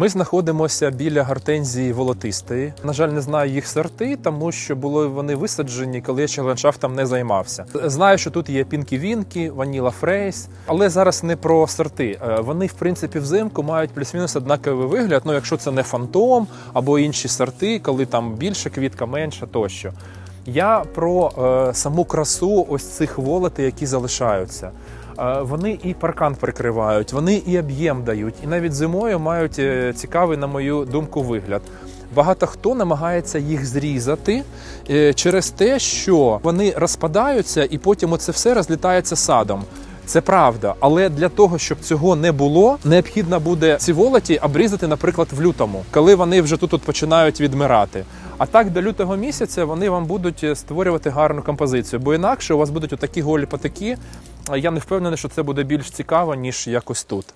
Ми знаходимося біля гортензії волотистої. На жаль, не знаю їх сорти, тому що були вони висаджені, коли я ще ландшафтом не займався. Знаю, що тут є пінкі-вінкі, ваніла фрейс, але зараз не про сорти. Е, Вони, в принципі, взимку мають плюс-мінус однаковий вигляд. Ну, якщо це не фантом або інші сорти, коли там більше квітка, менша тощо. Я про е, саму красу ось цих волотей, які залишаються. Вони і паркан прикривають, вони і об'єм дають, і навіть зимою мають е, цікавий, на мою думку, вигляд. Багато хто намагається їх зрізати е, через те, що вони розпадаються, і потім оце все розлітається садом. Це правда, але для того, щоб цього не було, необхідно буде ці волоті обрізати, наприклад, в лютому, коли вони вже тут починають відмирати. А так до лютого місяця вони вам будуть е, створювати гарну композицію, бо інакше у вас будуть отакі голі патики. Я не впевнений, що це буде більш цікаво, ніж якось тут.